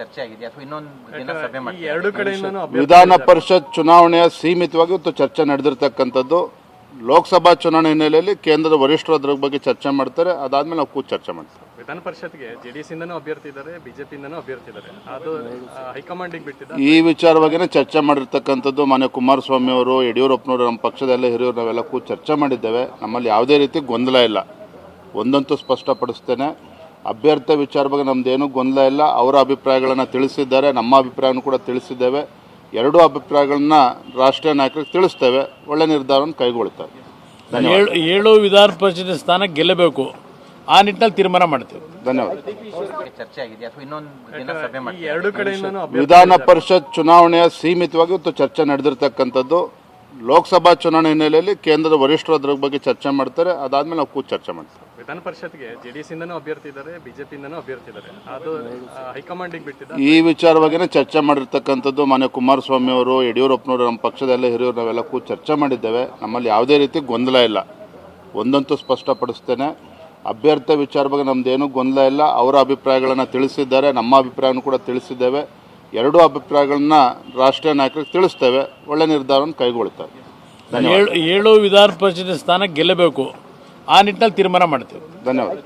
ಚರ್ಚೆ ಆಗಿದೆ ಅಥವಾ ಇನ್ನೊಂದು ದಿನ ಸಭೆ ಈ ಮಾಡ್ತೀರಾ? ಎರಡು ಕಡೆಯಿಂದನೂ ಅಭ್ಯರ್ಥಿ ವಿಧಾನ ಪರಿಷತ್ ಚುನಾವಣೆಯ ಸೀಮಿತವಾಗಿ ಇವತ್ತು ಚರ್ಚೆ ನಡೆದಿರ್ತಕ್ಕಂಥದ್ದು. ಲೋಕಸಭಾ ಚುನಾವಣೆ ಹಿನ್ನೆಲೆಯಲ್ಲಿ ಕೇಂದ್ರದ ವರಿಷ್ಠರು ಅದ್ರ ಬಗ್ಗೆ ಚರ್ಚೆ ಮಾಡ್ತಾರೆ. ಅದಾದ್ಮೇಲೆ ನಾವು ಕೂತು ಚರ್ಚೆ ಮಾಡ್ತೀವಿ. ವಿಧಾನ ಪರಿಷತ್ಗೆ ಜೆಡಿಎಸ್ ಇಂದನೂ ಅಭ್ಯರ್ಥಿ ಇದ್ದಾರೆ ಬಿಜೆಪಿ ಇಂದನೂ ಅಭ್ಯರ್ಥಿ ಇದ್ದಾರೆ. ಅದು ಹೈಕಮಾಂಡಿಗೆ ಬಿಟ್ಟಿದ್ದ ಈ ವಿಚಾರವಾಗಿನೇ ಚರ್ಚೆ ಮಾಡಿರ್ತಕ್ಕಂಥದ್ದು ಮಾನ್ಯ ಕುಮಾರಸ್ವಾಮಿ ಅವರು ಯಡಿಯೂರಪ್ಪನವರು ನಮ್ಮ ಪಕ್ಷದ ಎಲ್ಲ ಹಿರಿಯರು ನಾವೆಲ್ಲ ಕೂತು ಚರ್ಚೆ ಮಾಡಿದ್ದೇವೆ. ನಮ್ಮಲ್ಲಿ ಯಾವುದೇ ರೀತಿ ಗೊಂದಲ ಇಲ್ಲ. ಒಂದಂತೂ ಸ್ಪಷ್ಟಪಡಿಸ್ತೇನೆ. ಅಭ್ಯರ್ಥಿ ವಿಚಾರ ಬಗ್ಗೆ ನಮ್ದೇನು ಗೊಂದಲ ಇಲ್ಲ. ಅವರ ಅಭಿಪ್ರಾಯಗಳನ್ನು ತಿಳಿಸಿದ್ದಾರೆ. ನಮ್ಮ ಅಭಿಪ್ರಾಯವನ್ನು ಕೂಡ ತಿಳಿಸಿದ್ದೇವೆ. ಎರಡೂ ಅಭಿಪ್ರಾಯಗಳನ್ನ ರಾಷ್ಟ್ರೀಯ ನಾಯಕರಿಗೆ ತಿಳಿಸ್ತೇವೆ. ಒಳ್ಳೆ ನಿರ್ಧಾರವನ್ನು ಕೈಗೊಳ್ತಾರೆ ಏಳು ಏಳು ವಿಧಾನ ಪರಿಷತ್ ಸ್ಥಾನ ಗೆಲ್ಲಬೇಕು. ಆ ನಿಟ್ಟಿನಲ್ಲಿ ತೀರ್ಮಾನ ಮಾಡ್ತೇವೆ. ಧನ್ಯವಾದ. ಚರ್ಚೆ ಆಗಿದೆ ಅಥವಾ ಇನ್ನೊಂದು ದಿನ ಸಭೆ ಈ ಎರಡು ಕಡೆಯಿಂದನೂ ವಿಧಾನ ಪರಿಷತ್ ಚುನಾವಣೆಯ ಸೀಮಿತವಾಗಿ ಇವತ್ತು ಚರ್ಚೆ ನಡೆದಿರ್ತಕ್ಕಂಥದ್ದು. ಲೋಕಸಭಾ ಚುನಾವಣೆ ಹಿನ್ನೆಲೆಯಲ್ಲಿ ಕೇಂದ್ರದ ವರಿಷ್ಠರು ಅದ್ರ ಬಗ್ಗೆ ಚರ್ಚೆ ಮಾಡ್ತಾರೆ. ಅದಾದ್ಮೇಲೆ ನಾವು ಕೂತು ಚರ್ಚೆ ಮಾಡ್ತೀವಿ. ವಿಧಾನ ಪರಿಷತ್ಗೆ ಜೆಡಿಎಸ್ ಇಂದನೂ ಅಭ್ಯರ್ಥಿ ಇದ್ದಾರೆ ಬಿಜೆಪಿ ಇಂದನೂ ಅಭ್ಯರ್ಥಿ ಇದ್ದಾರೆ ಅದು ಹೈಕಮಾಂಡಿಗೆ ಬಿಟ್ಟಿದ್ದ ಈ ವಿಚಾರವಾಗಿನೇ ಚರ್ಚೆ ಮಾಡಿರ್ತಕ್ಕಂಥದ್ದು ಮಾನ್ಯ ಕುಮಾರಸ್ವಾಮಿ ಅವರು ಯಡಿಯೂರಪ್ಪನವರು ನಮ್ಮ ಪಕ್ಷದಲ್ಲೇ ಎಲ್ಲ ಹಿರಿಯರು ನಾವೆಲ್ಲ ಕೂತು ಚರ್ಚೆ ಮಾಡಿದ್ದೇವೆ. ನಮ್ಮಲ್ಲಿ ಯಾವುದೇ ರೀತಿ ಗೊಂದಲ ಇಲ್ಲ. ಒಂದಂತೂ ಸ್ಪಷ್ಟಪಡಿಸ್ತೇನೆ. ಅಭ್ಯರ್ಥಿ ವಿಚಾರ ಬಗ್ಗೆ ನಮ್ದೇನು ಗೊಂದಲ ಇಲ್ಲ. ಅವರ ಅಭಿಪ್ರಾಯಗಳನ್ನು ತಿಳಿಸಿದ್ದಾರೆ. ನಮ್ಮ ಅಭಿಪ್ರಾಯವನ್ನು ಕೂಡ ತಿಳಿಸಿದ್ದೇವೆ. ಎರಡೂ ಅಭಿಪ್ರಾಯಗಳನ್ನ ರಾಷ್ಟ್ರೀಯ ನಾಯಕರಿಗೆ ತಿಳಿಸ್ತೇವೆ. ಒಳ್ಳೆ ನಿರ್ಧಾರವನ್ನು ಕೈಗೊಳ್ತಾರೆ ಏಳು ವಿಧಾನ ಪರಿಷತ್ ಸ್ಥಾನ ಗೆಲ್ಲಬೇಕು. ಆ ನಿಟ್ಟಿನಲ್ಲಿ ತೀರ್ಮಾನ ಮಾಡ್ತೇವೆ. ಧನ್ಯವಾದ.